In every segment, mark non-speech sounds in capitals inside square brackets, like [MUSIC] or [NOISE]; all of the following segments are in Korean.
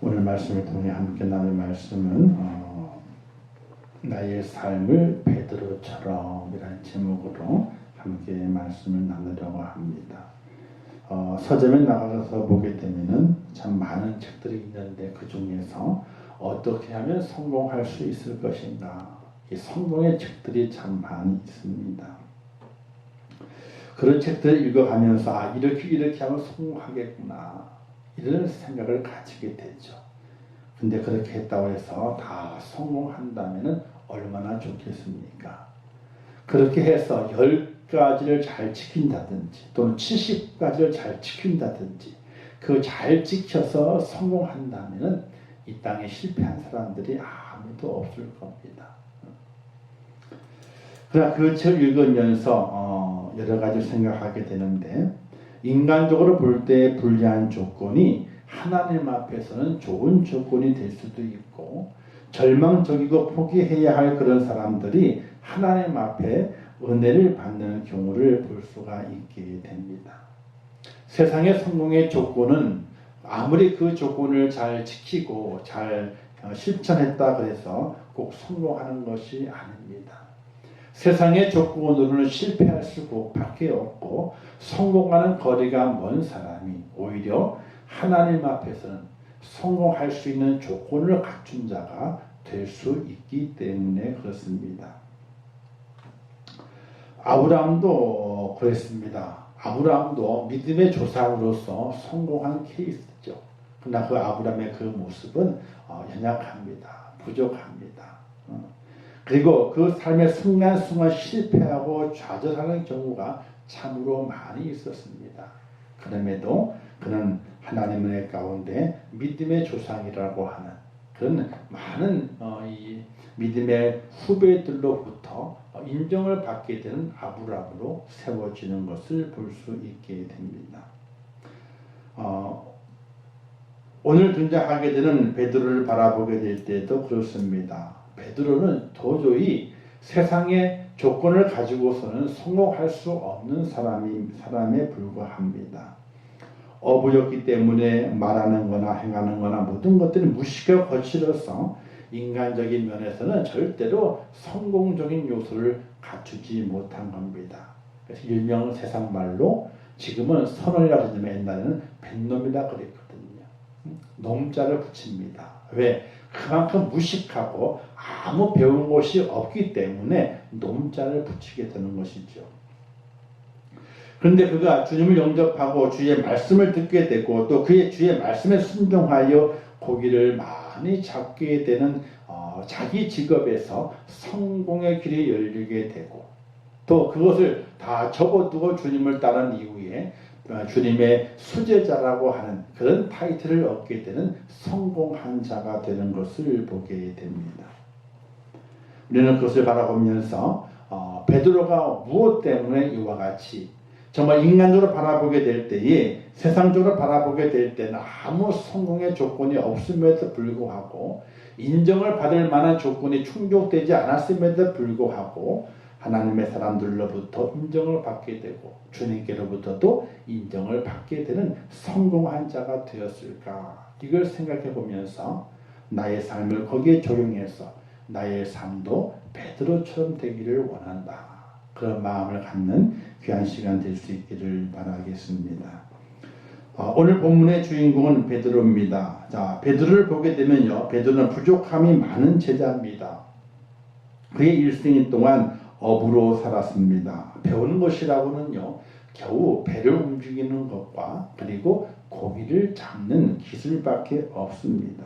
오늘 말씀을 통해 함께 나눌 말씀은 어, 나의 삶을 베드로처럼이라는 제목으로 함께 말씀을 나누려고 합니다. 어, 서점에 나가서 보게 되면은 참 많은 책들이 있는데 그 중에서 어떻게 하면 성공할 수 있을 것인가 이 성공의 책들이 참 많이 있습니다. 그런 책들을 읽어가면서 아 이렇게 이렇게 하면 성공하겠구나 이런 생각을 가지게 되죠. 근데 그렇게 했다고 해서 다 성공한다면 얼마나 좋겠습니까? 그렇게 해서 10가지를 잘 지킨다든지 또는 70가지를 잘 지킨다든지 그 잘 지켜서 성공한다면 이 땅에 실패한 사람들이 아무도 없을 겁니다. 그러나 그 책을 읽으면서 어, 여러 가지 생각하게 되는데 인간적으로 볼 때 불리한 조건이 하나님 앞에서는 좋은 조건이 될 수도 있고 절망적이고 포기해야 할 그런 사람들이 하나님 앞에 은혜를 받는 경우를 볼 수가 있게 됩니다. 세상의 성공의 조건은 아무리 그 조건을 잘 지키고 잘 어, 실천했다 그래서 꼭 성공하는 것이 아닙니다. 세상의 조건으로는 실패할 수밖에 없고 성공하는 거리가 먼 사람이 오히려 하나님 앞에서는 성공할 수 있는 조건을 갖춘 자가 될 수 있기 때문에 그렇습니다. 아브라함도 그랬습니다. 아브라함도 믿음의 조상으로서 성공한 케이스죠. 그러나 그 아브라함의 그 모습은 어, 연약합니다. 부족합니다. 어. 그리고 그 삶의 순간순간 실패하고 좌절하는 경우가 참으로 많이 있었습니다. 그럼에도 그는 하나님의 가운데 믿음의 조상이라고 하는 그런 많은 어, 이 믿음의 후배들로부터 인정을 받게 되는 아브라함으로 세워지는 것을 볼 수 있게 됩니다. 어, 오늘 등장하게 되는 베드로를 바라보게 될 때도 그렇습니다. 베드로는 도저히 세상의 조건을 가지고서는 성공할 수 없는 사람이 사람에 불과합니다. 어부였기 때문에 말하는 거나 행하는 거나 모든 것들이 무식과 거칠어서 인간적인 면에서는 절대로 성공적인 요소를 갖추지 못한 겁니다. 그래서 일명 세상 말로 지금은 선언이라고 하지만 옛날에는 뱃놈이라 그랬거든요. 놈자를 붙입니다. 왜? 그만큼 무식하고 아무 배운 것이 없기 때문에 놈자를 붙이게 되는 것이죠. 그런데 그가 주님을 영접하고 주의 말씀을 듣게 되고 또 그의 주의 말씀에 순종하여 고기를 많이 잡게 되는 어, 자기 직업에서 성공의 길이 열리게 되고 또 그것을 다 접어두고 주님을 따른 이후에 어, 주님의 수제자라고 하는 그런 타이틀을 얻게 되는 성공한 자가 되는 것을 보게 됩니다. 우리는 그것을 바라보면서 어, 베드로가 무엇 때문에 이와 같이 정말 인간적으로 바라보게 될 때에 세상적으로 바라보게 될 때는 아무 성공의 조건이 없음에도 불구하고 인정을 받을 만한 조건이 충족되지 않았음에도 불구하고 하나님의 사람들로부터 인정을 받게 되고 주님께로부터도 인정을 받게 되는 성공한 자가 되었을까 이걸 생각해 보면서 나의 삶을 거기에 적용해서 나의 삶도 베드로처럼 되기를 원한다 그런 마음을 갖는 귀한 시간 될 수 있기를 바라겠습니다. 어, 오늘 본문의 주인공은 베드로입니다. 자, 베드로를 보게 되면요, 베드로는 부족함이 많은 제자입니다. 그의 일생 동안 업으로 살았습니다. 배우는 것이라고는요, 겨우 배를 움직이는 것과 그리고 고기를 잡는 기술밖에 없습니다.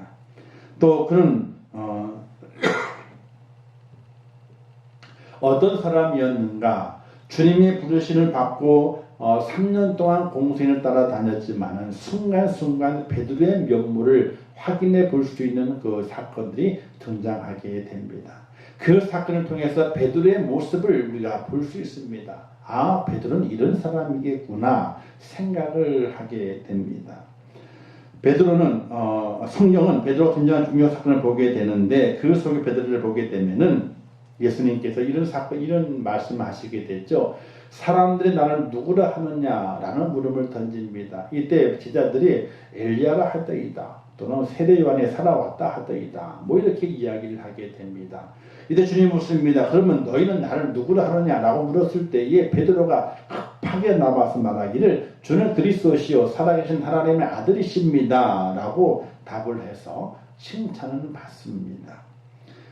또 그는 어, [COUGHS] 어떤 사람이었는가? 주님의 부르심을 받고 어, 3년 동안 공생을 따라 다녔지만은 순간순간 베드로의 면모를 확인해 볼 수 있는 그 사건들이 등장하게 됩니다. 그 사건을 통해서 베드로의 모습을 우리가 볼 수 있습니다. 아, 베드로는 이런 사람이겠구나 생각을 하게 됩니다. 베드로는 어, 성경은 베드로가 등장한 중요한 사건을 보게 되는데 그 속에 베드로를 보게 되면은 예수님께서 이런 사건, 이런 말씀을 하시게 됐죠. 사람들이 나를 누구라 하느냐라는 물음을 던집니다. 이때 제자들이 엘리야가 하더이다. 또는 세례 요한이 살아왔다 하더이다. 뭐 이렇게 이야기를 하게 됩니다. 이때 주님 묻습니다. 그러면 너희는 나를 누구라 하느냐라고 물었을 때에 베드로가 급하게 나와서 말하기를 주는 그리스도시요 살아계신 하나님의 아들이십니다라고 답을 해서 칭찬을 받습니다.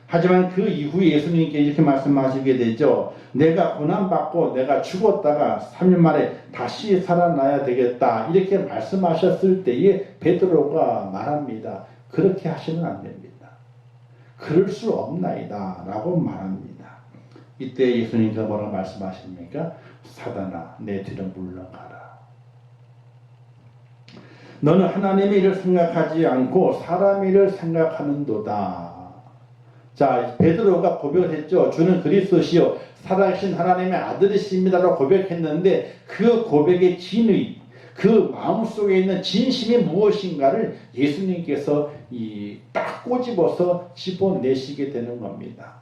하지만 그 이후에 예수님께 이렇게 말씀하시게 되죠. 내가 고난받고 내가 죽었다가 3일 만에 다시 살아나야 되겠다. 이렇게 말씀하셨을 때에 베드로가 말합니다. 그렇게 하시면 안 됩니다. 그럴 수 없나이다. 라고 말합니다. 이때 예수님께서 뭐라고 말씀하십니까? 사단아, 내 뒤로 물러가라. 너는 하나님의 일을 생각하지 않고 사람의 일을 생각하는도다. 자, 베드로가 고백을 했죠. 주는 그리스도시요 살아계신 하나님의 아들이십니다라고 고백했는데 그 고백의 진의, 그 마음속에 있는 진심이 무엇인가를 예수님께서 이 딱 꼬집어서 집어내시게 되는 겁니다.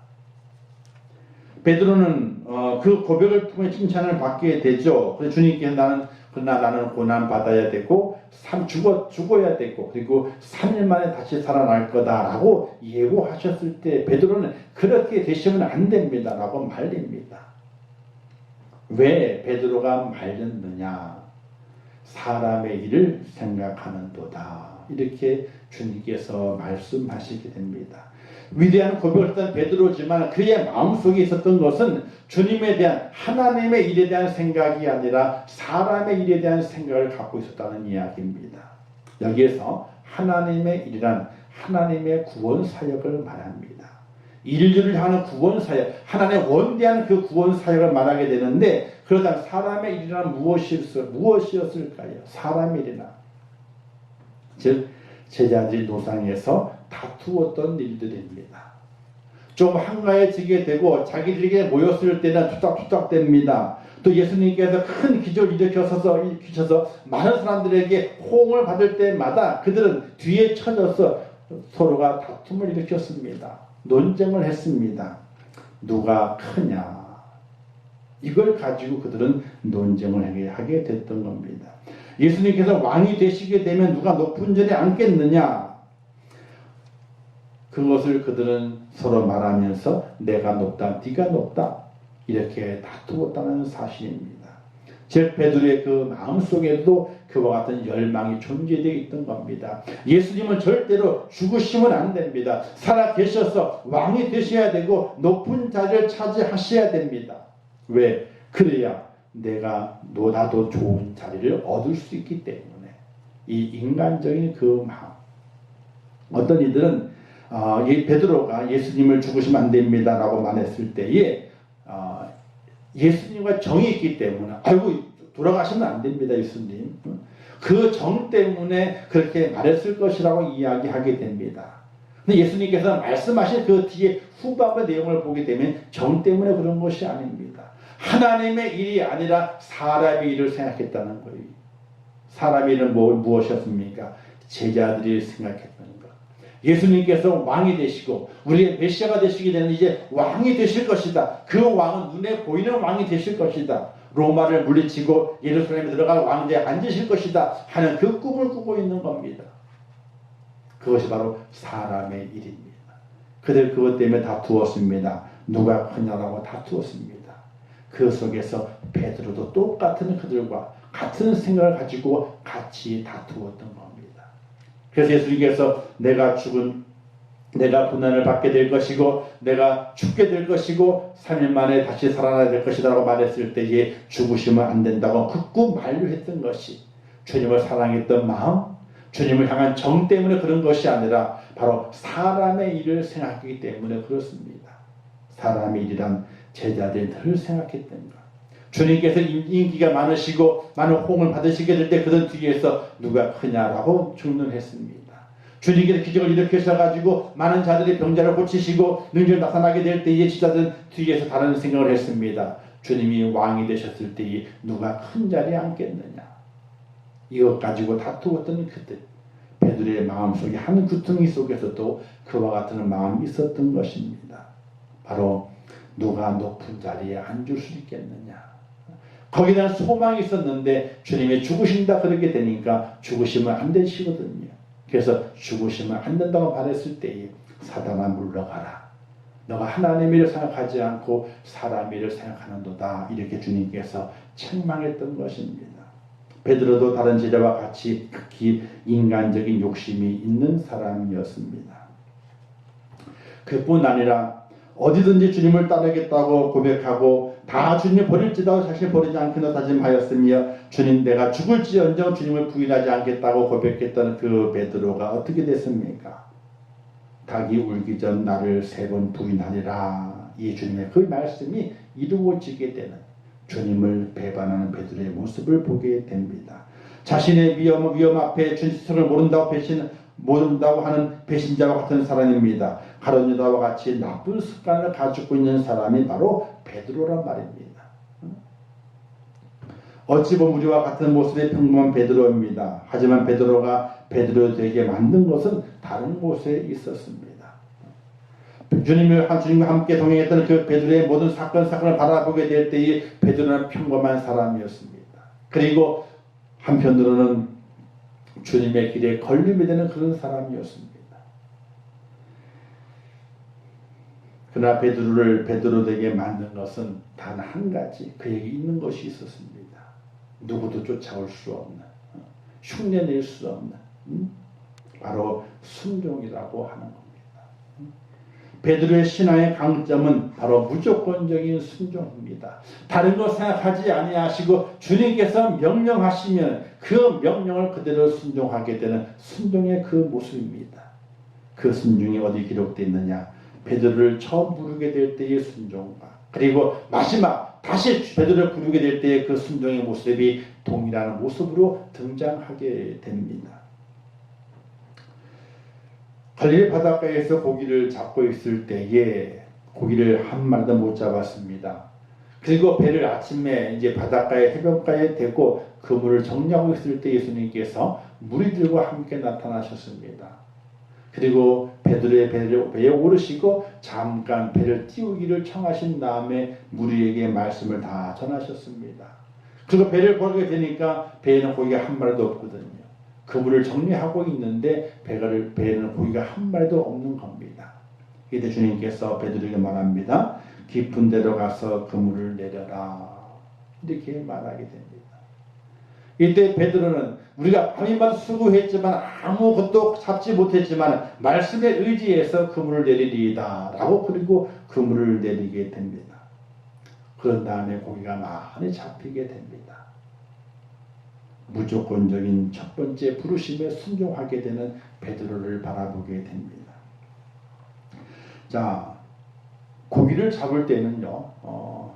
베드로는 어, 그 고백을 통해 칭찬을 받게 되죠. 그래서 주님께서 나는 그러나 나는 고난 받아야 되고 삼 죽어 죽어야 되고 그리고 3일 만에 다시 살아날 거다라고 예고하셨을 때 베드로는 그렇게 되시면 안 됩니다라고 말립니다. 왜 베드로가 말렸느냐? 사람의 일을 생각하는도다. 이렇게 주님께서 말씀하시게 됩니다. 위대한 고백을 했던 베드로지만 그의 마음속에 있었던 것은 주님에 대한 하나님의 일에 대한 생각이 아니라 사람의 일에 대한 생각을 갖고 있었다는 이야기입니다. 여기에서 하나님의 일이란 하나님의 구원 사역을 말합니다. 인류를 향하는 구원 사역, 하나님의 원대한 그 구원 사역을 말하게 되는데 그러다 사람의 일이란 무엇이었을까요? 사람의 일이나 즉 제자들이 노상에서 다투었던 일들입니다. 좀 한가해지게 되고 자기들에게 모였을 때는 투닥투닥 됩니다. 또 예수님께서 큰 기적을 일으켜서 일으켜서 많은 사람들에게 호응을 받을 때마다 그들은 뒤에 쳐져서 서로가 다툼을 일으켰습니다. 논쟁을 했습니다. 누가 크냐? 이걸 가지고 그들은 논쟁을 하게 됐던 겁니다. 예수님께서 왕이 되시게 되면 누가 높은 자리에 앉겠느냐? 그것을 그들은 서로 말하면서 내가 높다, 네가 높다 이렇게 다투었다는 사실입니다. 즉 베드로의 그 마음속에도 그와 같은 열망이 존재되어 있던 겁니다. 예수님은 절대로 죽으시면 안 됩니다. 살아 계셔서 왕이 되셔야 되고 높은 자리를 차지하셔야 됩니다. 왜? 그래야 내가 노다도 좋은 자리를 얻을 수 있기 때문에 이 인간적인 그 마음 어떤 이들은 어, 이 베드로가 예수님을 죽으시면 안 됩니다라고 말했을 때에 어, 예수님과 정이 있기 때문에 아이고 돌아가시면 안 됩니다 예수님 그 정 때문에 그렇게 말했을 것이라고 이야기하게 됩니다. 근데 예수님께서 말씀하신 그 뒤에 후반의 내용을 보게 되면 정 때문에 그런 것이 아닙니다. 하나님의 일이 아니라 사람의 일을 생각했다는 거예요. 사람의 일은 뭐, 무엇이었습니까? 제자들이 생각했던 것. 예수님께서 왕이 되시고 우리의 메시아가 되시게 되는 이제 왕이 되실 것이다. 그 왕은 눈에 보이는 왕이 되실 것이다. 로마를 물리치고 예루살렘에 들어갈 왕대에 앉으실 것이다 하는 그 꿈을 꾸고 있는 겁니다. 그것이 바로 사람의 일입니다. 그들 그것 때문에 다투었습니다. 누가 크냐라고 다투었습니다. 그 속에서 베드로도 똑같은 그들과 같은 생각을 가지고 같이 다투었던 겁니다. 그래서 예수님께서 내가 죽은 내가 고난을 받게 될 것이고 내가 죽게 될 것이고 3일 만에 다시 살아나야 될 것이다 라고 말했을 때에 죽으시면 안 된다고 극구 만류했던 것이 주님을 사랑했던 마음 주님을 향한 정 때문에 그런 것이 아니라 바로 사람의 일을 생각하기 때문에 그렇습니다. 사람의 일이란 제자들이 늘 생각했던 것. 주님께서 인기가 많으시고 많은 호응을 받으시게 될 때 그들 뒤에서 누가 크냐라고 중론했습니다. 주님께서 기적을 일으키셔가지고 많은 자들이 병자를 고치시고 능력을 나타나게 될 때에 지자들은 뒤에서 다른 생각을 했습니다. 주님이 왕이 되셨을 때에 누가 큰 자리에 앉겠느냐. 이것 가지고 다투었던 그들. 베드로의 마음속에 한 구덩이 속에서도 그와 같은 마음이 있었던 것입니다. 바로 누가 높은 자리에 앉을 수 있겠느냐. 거기에 소망이 있었는데 주님이 죽으신다 그렇게 되니까 죽으시면 안 되시거든요. 그래서 죽으시면 안 된다고 말했을 때에 사단아 물러가라. 너가 하나님을 생각하지 않고 사람을 생각하는도다. 이렇게 주님께서 책망했던 것입니다. 베드로도 다른 제자와 같이 극히 인간적인 욕심이 있는 사람이었습니다. 그뿐 아니라 어디든지 주님을 따르겠다고 고백하고 다 주님을 버릴지라도 자신을 버리지 않겠다 다짐하였으며 주님 내가 죽을지언정 주님을 부인하지 않겠다고 고백했던 그 베드로가 어떻게 됐습니까? 닭이 울기 전 나를 세 번 부인하리라 이 주님의 그 말씀이 이루어지게 되는 주님을 배반하는 베드로의 모습을 보게 됩니다. 자신의 위험, 위험 앞에 주님 스스로를 모른다고 배신, 모른다고 하는 배신자와 같은 사람입니다. 가론 유다와 같이 나쁜 습관을 가지고 있는 사람이 바로 베드로란 말입니다. 어찌 보면 우리와 같은 모습의 평범한 베드로입니다. 하지만 베드로가 베드로 되게 만든 것은 다른 곳에 있었습니다. 주님을 주님과 함께 동행했던 그 베드로의 모든 사건 사건을 바라보게 될 때에 베드로는 평범한 사람이었습니다. 그리고 한편으로는 주님의 길에 걸림이 되는 그런 사람이었습니다. 그러나 베드로를 베드로 되게 만든 것은 단 한 가지 그에게 있는 것이 있었습니다. 누구도 쫓아올 수 없는 어, 흉내낼 수 없는 음? 바로 순종이라고 하는 겁니다. 음? 베드로의 신앙의 강점은 바로 무조건적인 순종입니다. 다른 거 생각하지 아니하시고 주님께서 명령하시면 그 명령을 그대로 순종하게 되는 순종의 그 모습입니다. 그 순종이 어디 기록되어 있느냐? 베드로를 처음 부르게 될 때의 순종과 그리고 마지막 다시 베드로를 부르게 될 때의 그 순종의 모습이 동일한 모습으로 등장하게 됩니다. 갈릴리 바닷가에서 고기를 잡고 있을 때에 고기를 한 마리도 못 잡았습니다. 그리고 배를 아침에 이제 바닷가에 해변가에 대고 그물을 정리하고 있을 때 예수님께서 무리들과 함께 나타나셨습니다. 그리고 베드로의 배를 배에 오르시고 잠깐 배를 띄우기를 청하신 다음에 무리에게 말씀을 다 전하셨습니다. 그리고 배를 보게 되니까 배에는 고기가 한 마리도 없거든요. 그물을 정리하고 있는데 배를 배에는 고기가 한 마리도 없는 겁니다. 이때 주님께서 베드로에게 말합니다. 깊은 데로 가서 그물을 내려라. 이렇게 말하게 됩니다. 이때 베드로는 우리가 밤이만 수고했지만 아무것도 잡지 못했지만 말씀에 의지해서 그물을 내리리이다 라고 그리고 그물을 내리게 됩니다. 그런 다음에 고기가 많이 잡히게 됩니다. 무조건적인 첫 번째 부르심에 순종하게 되는 베드로를 바라보게 됩니다. 자, 고기를 잡을 때는요, 어,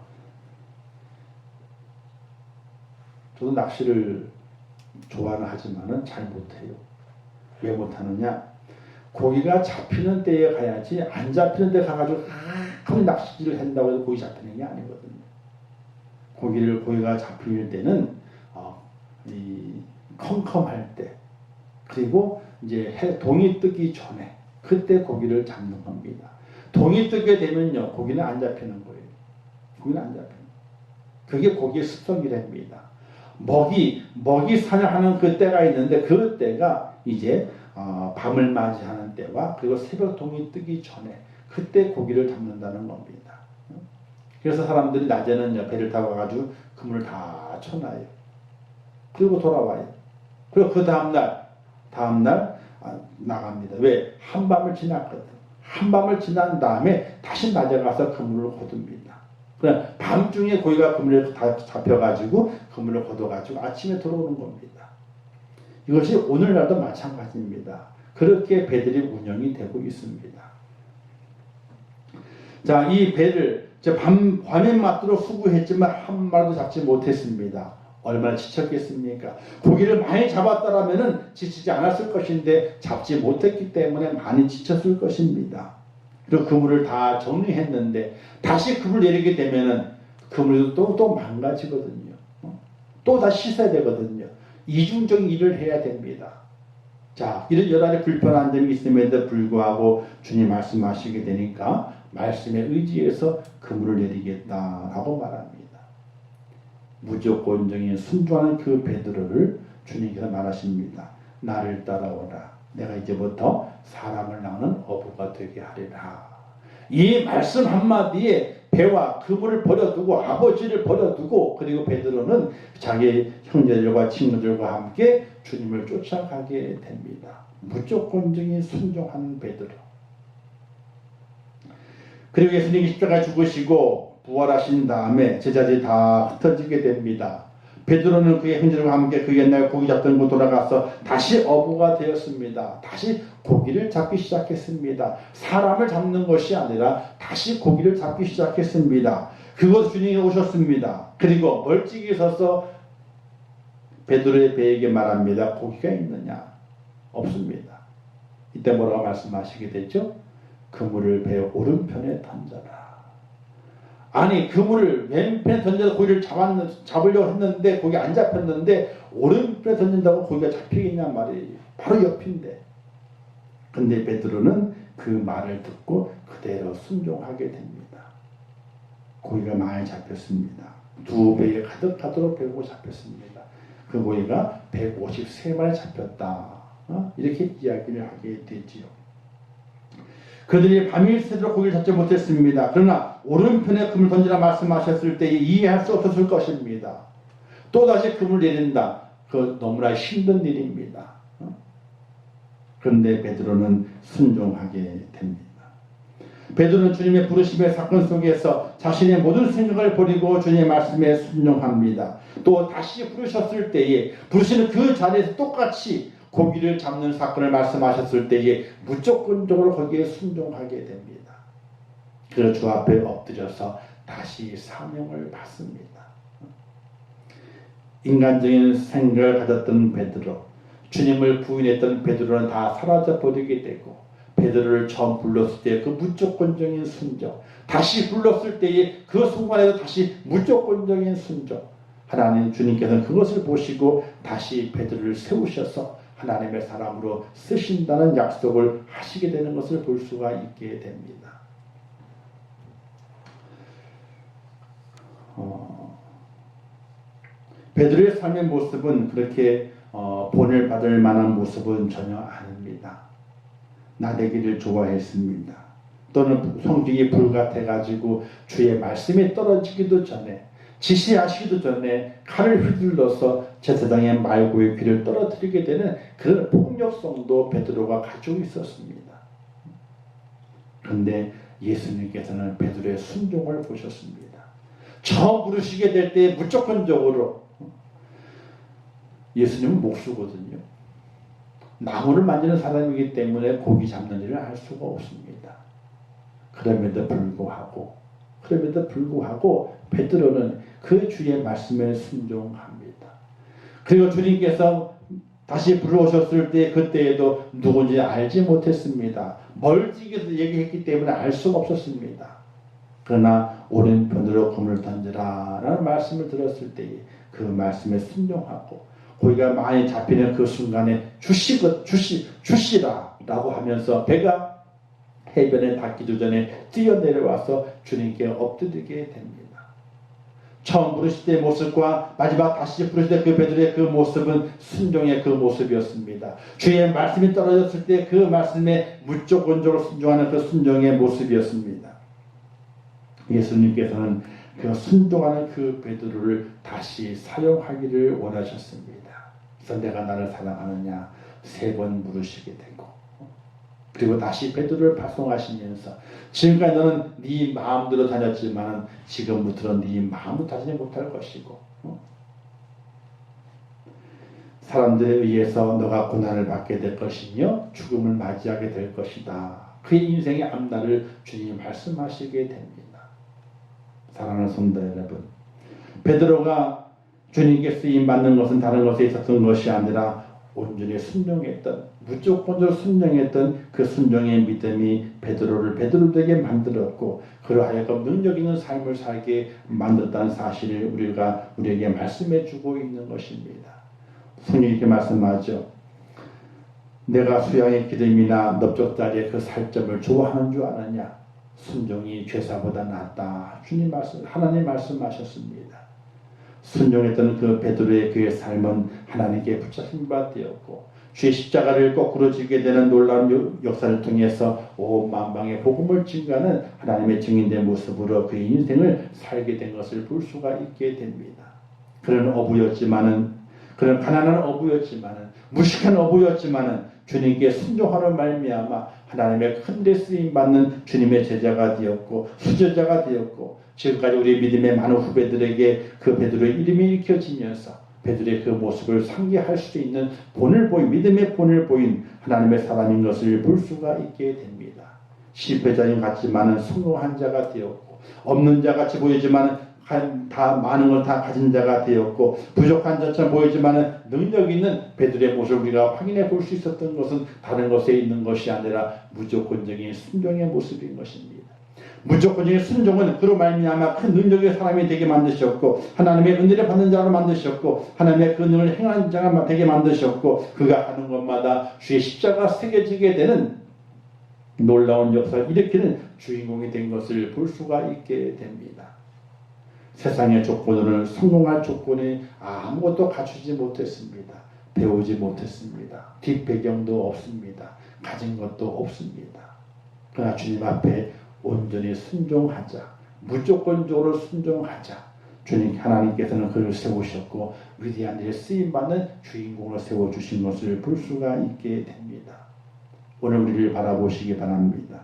저도 낚시를 좋아는 하지만은 잘 못해요. 왜 못하느냐? 고기가 잡히는 때에 가야지 안 잡히는 데 가가지고 아무리 낚시질을 한다고 해서 고기 잡히는 게 아니거든요. 고기를 고기가 잡힐 때는 어, 이 컴컴할 때 그리고 이제 해, 동이 뜨기 전에 그때 고기를 잡는 겁니다. 동이 뜨게 되면요 고기는 안 잡히는 거예요. 고기는 안 잡히는. 거예요. 그게 고기의 습성이랍니다. 먹이 먹이 사냥하는 그 때가 있는데 그 때가 이제 어, 밤을 맞이하는 때와 그리고 새벽 동이 뜨기 전에 그때 고기를 잡는다는 겁니다. 그래서 사람들이 낮에는 배를 타고 가지고 그물을 다 쳐놔요. 그리고 돌아와요. 그리고 그 다음날 다음날 아, 나갑니다. 왜? 한밤을 지났거든. 한밤을 지난 다음에 다시 낮에 가서 그물을 거둡니다. 그냥 밤중에 고기가 그물에 다 잡혀가지고 그물을 걷어가지고 아침에 들어오는 겁니다. 이것이 오늘날도 마찬가지입니다. 그렇게 배들이 운영이 되고 있습니다. 자, 이 배를 밤, 밤에 맞도록 수고했지만 한 마리도 잡지 못했습니다. 얼마나 지쳤겠습니까? 고기를 많이 잡았더라면 지치지 않았을 것인데 잡지 못했기 때문에 많이 지쳤을 것입니다. 그리고 그물을 다 정리했는데 다시 그물 내리게 되면은 그물도 또, 또 망가지거든요. 또 다시 씻어야 되거든요. 이중적인 일을 해야 됩니다. 자, 이런 여러 불편한 점이 있음에도 불구하고 주님 말씀하시게 되니까 말씀에 의지해서 그물을 내리겠다라고 말합니다. 무조건적인 순종하는 그 베드로를 주님께서 말하십니다. 나를 따라오라. 내가 이제부터 사람을 낳는 어부가 되게 하리라. 이 말씀 한마디에 배와 그물을 버려두고 아버지를 버려두고 그리고 베드로는 자기 형제들과 친구들과 함께 주님을 쫓아가게 됩니다. 무조건적인 순종하는 베드로. 그리고 예수님이 십자가에 죽으시고 부활하신 다음에 제자들이 다 흩어지게 됩니다. 베드로는 그의 형제들과 함께 그 옛날 고기 잡던 곳 돌아가서 다시 어부가 되었습니다. 다시 고기를 잡기 시작했습니다. 사람을 잡는 것이 아니라 다시 고기를 잡기 시작했습니다. 그것 주님이 오셨습니다. 그리고 멀찍이 서서 베드로의 배에게 말합니다. 고기가 있느냐? 없습니다. 이때 뭐라고 말씀하시게 되죠? 그물을 배 오른편에 던져라. 아니 그물을 왼편에 던져서 고기를 잡았, 잡으려고 했는데 고기 안 잡혔는데 오른편에 던진다고 고기가 잡히겠냐 말이에요. 바로 옆인데. 근데 베드로는 그 말을 듣고 그대로 순종하게 됩니다. 고기가 많이 잡혔습니다. 두 배에 가득하도록 배고 잡혔습니다. 그 고기가 153마리 잡혔다. 어? 이렇게 이야기를 하게 되지요. 그들이 밤일 새도록 고기를 잡지 못했습니다. 그러나 오른편에 금을 던지라 말씀하셨을 때 이해할 수 없었을 것입니다. 또다시 금을 내린다. 그 너무나 힘든 일입니다. 어? 그런데 베드로는 순종하게 됩니다. 베드로는 주님의 부르심의 사건 속에서 자신의 모든 생각을 버리고 주님의 말씀에 순종합니다. 또 다시 부르셨을 때에 부르시는 그 자리에서 똑같이 고기를 잡는 사건을 말씀하셨을 때에 무조건적으로 거기에 순종하게 됩니다. 그래서 주 앞에 엎드려서 다시 사명을 받습니다. 인간적인 생각을 가졌던 베드로, 주님을 부인했던 베드로는 다 사라져 버리게 되고 베드로를 처음 불렀을 때 그 무조건적인 순종, 다시 불렀을 때의 그 순간에도 다시 무조건적인 순종. 하나님 주님께서는 그것을 보시고 다시 베드로를 세우셔서 하나님의 사람으로 쓰신다는 약속을 하시게 되는 것을 볼 수가 있게 됩니다. 어, 베드로의 삶의 모습은 그렇게 어, 본을 받을 만한 모습은 전혀 아닙니다. 나대기를 좋아했습니다. 또는 성질이 불같아가지고 주의 말씀이 떨어지기도 전에 지시하시기도 전에 칼을 휘둘러서 제사장의 말고의 귀를 떨어뜨리게 되는 그런 폭력성도 베드로가 가지고 있었습니다. 그런데 예수님께서는 베드로의 순종을 보셨습니다. 처음 부르시게 될 때 무조건적으로 예수님은 목수거든요. 나무를 만지는 사람이기 때문에 고기 잡는 일을 할 수가 없습니다. 그럼에도 불구하고 그럼에도 불구하고 베드로는 그 주의 말씀에 순종합니다. 그리고 주님께서 다시 불러오셨을 때 그때에도 누군지 알지 못했습니다. 멀찍이서 얘기했기 때문에 알 수가 없었습니다. 그러나 오른편으로 금을 던져라 라는 말씀을 들었을 때 그 말씀에 순종하고 고기가 많이 잡히는 그 순간에 주시, 주시, 주시라 라고 하면서 배가 해변에 닿기도 전에 뛰어내려와서 주님께 엎드리게 됩니다. 처음 부르실 때의 모습과 마지막 다시 부르실 때 그 베드로의 그 모습은 순종의 그 모습이었습니다. 주의 말씀이 떨어졌을 때 그 말씀에 무조건적으로 순종하는 그 순종의 모습이었습니다. 예수님께서는 그 순종하는 그 베드로를 다시 사용하기를 원하셨습니다. 그래서 내가 나를 사랑하느냐 세 번 물으시게 되고 그리고 다시 베드로를 발송하시면서 지금까지 너는 네 마음대로 다녔지만 지금부터는 네 마음으로 다니지 못할 것이고 어? 사람들에 의해서 너가 고난을 받게 될 것이며 죽음을 맞이하게 될 것이다. 그의 인생의 앞날을 주님이 말씀하시게 됩니다. 사랑하는 성도 여러분, 베드로가 주님께 쓰임 받는 것은 다른 것에 있었던 것이 아니라 온전히 순종했던 무조건적으로 순종했던 그 순종의 믿음이 베드로를 베드로되게 만들었고 그러하여금 능력 있는 삶을 살게 만들었다는 사실을 우리가 우리에게 말씀해 주고 있는 것입니다. 성령이 이렇게 말씀하죠. 내가 수양의 기름이나 넓적다리의 그 살점을 좋아하는 줄 아느냐? 순종이 죄사보다 낫다. 주님 말씀, 하나님 말씀하셨습니다. 순종했던 그 베드로의 그의 삶은 하나님께 붙잡힌 바 되었고 주의 십자가를 거꾸로 지게 되는 놀라운 요- 역사를 통해서 온 만방의 복음을 증가하는 하나님의 증인된 모습으로 그의 인생을 살게 된 것을 볼 수가 있게 됩니다. 그런 어부였지만은 그런 가난한 어부였지만은 무식한 어부였지만은 주님께 순종하는 말미암아 하나님의 큰데 쓰임 받는 주님의 제자가 되었고 수제자가 되었고 지금까지 우리 믿음의 많은 후배들에게 그 베드로의 이름이 읽혀지면서 베드로의 그 모습을 상기할 수 있는 본을 보인 믿음의 본을 보인 하나님의 사람인 것을 볼 수가 있게 됩니다. 실패자인 같지만은 성공한 자가 되었고 없는 자 같이 보이지만은 한- 다 많은 걸 다 가진 자가 되었고 부족한 자처럼 보이지만은 능력 있는 베드로의 모습을 우리가 확인해 볼 수 있었던 것은 다른 것에 있는 것이 아니라 무조건적인 순종의 모습인 것입니다. 무조건적인 순종은 그로 말미암아 큰 능력의 사람이 되게 만드셨고 하나님의 은혜를 받는 자로 만드셨고 하나님의 그 능을 행하는 자가 되게 만드셨고 그가 하는 것마다 주의 십자가 새겨지게 되는 놀라운 역사를 일으키는 주인공이 된 것을 볼 수가 있게 됩니다. 세상의 조건으로는 성공할 조건이 아무것도 갖추지 못했습니다. 배우지 못했습니다. 뒷배경도 없습니다. 가진 것도 없습니다. 그러나 주님 앞에 온전히 순종하자. 무조건적으로 순종하자. 주님 하나님께서는 그를 세우셨고 위대한 일에 쓰임받는 주인공을 세워주신 것을 볼 수가 있게 됩니다. 오늘 우리를 바라보시기 바랍니다.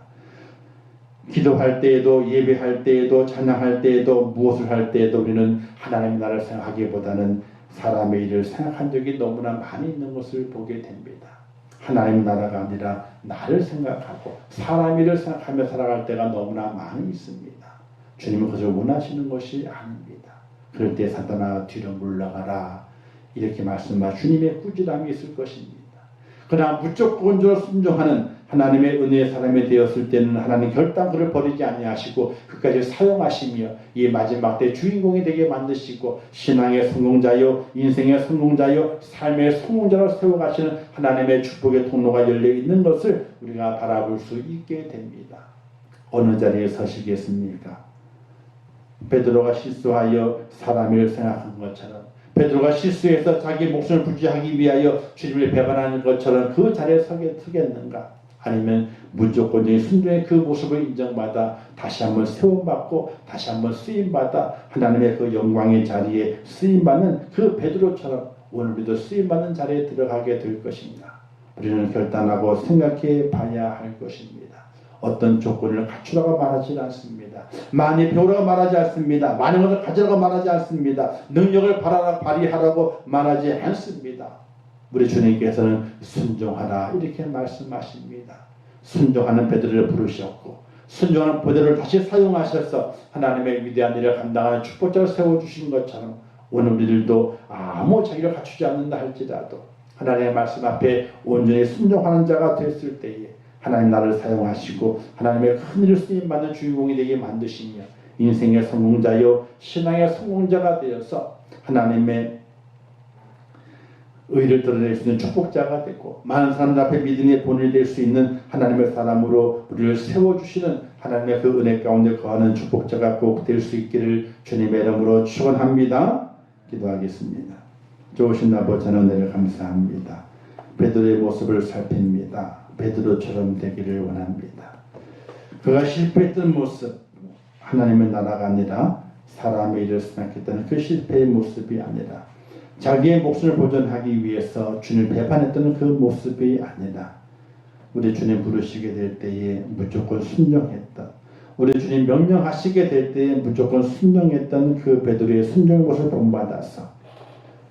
기도할 때에도 예배할 때에도 찬양할 때에도 무엇을 할 때에도 우리는 하나님 나라를 생각하기보다는 사람의 일을 생각한 적이 너무나 많이 있는 것을 보게 됩니다. 하나님 나라가 아니라 나를 생각하고 사람 일을 생각하며 살아갈 때가 너무나 많이 있습니다. 주님은 그저 원하시는 것이 아닙니다. 그럴 때 사탄아 뒤로 물러가라 이렇게 말씀하 주님의 꾸지람이 있을 것입니다. 그러나 무조건적으로 순종하는 하나님의 은혜의 사람이 되었을 때는 하나님 결단 그를 버리지 아니하시고 그까지 사용하시며 이 마지막 때 주인공이 되게 만드시고 신앙의 성공자요 인생의 성공자요 삶의 성공자로 세워가시는 하나님의 축복의 통로가 열려 있는 것을 우리가 바라볼 수 있게 됩니다. 어느 자리에 서시겠습니까? 베드로가 실수하여 사람을 생각한 것처럼 베드로가 실수해서 자기 목숨을 부지하기 위하여 주님을 배반하는 것처럼 그 자리에 서겠는가? 아니면 무조건적인 순종의 그 모습을 인정받아 다시 한번 세움받고 다시 한번 쓰임받아 하나님의 그 영광의 자리에 쓰임받는 그 베드로처럼 오늘 우리도 쓰임받는 자리에 들어가게 될 것인가? 우리는 결단하고 생각해 봐야 할 것입니다. 어떤 조건을 갖추라고 말하지 않습니다. 많이 배우라고 말하지 않습니다. 많은 것을 가지라고 말하지 않습니다. 능력을 발휘하라고 말하지 않습니다. 우리 주님께서는 순종하라 이렇게 말씀하십니다. 순종하는 베드로를 부르셨고 순종하는 베드로를 다시 사용하셔서 하나님의 위대한 일을 감당하는 축복자를 세워주신 것처럼 오늘 우리들도 아무 자기를 갖추지 않는다 할지라도 하나님의 말씀 앞에 온전히 순종하는 자가 됐을 때에 하나님 나를 사용하시고 하나님의 큰 일을 쓰임받는 주인공이 되게 만드시며 인생의 성공자요 신앙의 성공자가 되어서 하나님의 의를 드러낼 수 있는 축복자가 되고 많은 사람들 앞에 믿음의 본이 될 수 있는 하나님의 사람으로 우리를 세워주시는 하나님의 그 은혜 가운데 거하는 축복자가 꼭 될 수 있기를 주님의 이름으로 축원합니다. 기도하겠습니다. 좋으신 아버지 하나님을 감사합니다. 베드로의 모습을 살핍니다. 베드로처럼 되기를 원합니다. 그가 실패했던 모습 하나님의 나라가 아니라 사람의 일을 생각했던 그 실패의 모습이 아니라 자기의 목숨을 보존하기 위해서 주님을 배반했던 그 모습이 아니라 우리 주님 부르시게 될 때에 무조건 순종했던 우리 주님 명령하시게 될 때에 무조건 순종했던 그 베드로의 순종의 모습을 본받아서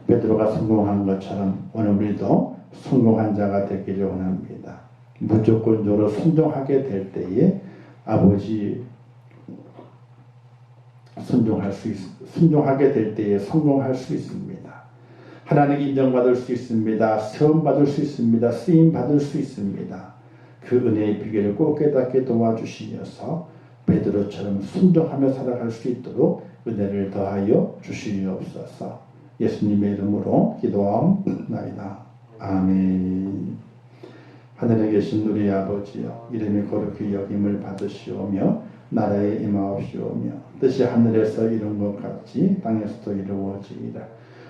베드로가 성공한 것처럼 오늘 우리도 성공한 자가 되기를 원합니다. 무조건적으로 순종하게 될 때에 아버지 순종할 수 있, 순종하게 될 때에 성공할 수 있습니다. 하나님 인정받을 수 있습니다. 세움 받을 수 있습니다. 쓰임 받을 수 있습니다. 그 은혜의 비결을 꼭 깨닫게 도와주시면서 베드로처럼 순종하며 살아갈 수 있도록 은혜를 더하여 주시옵소서. 예수님의 이름으로 기도하옵나이다. 아멘. 하늘에 계신 우리 아버지여 이름이 거룩히 여김을 받으시오며 나라에 임하옵시오며 뜻이 하늘에서 이룬 것 같이 땅에서도 이루어지이다.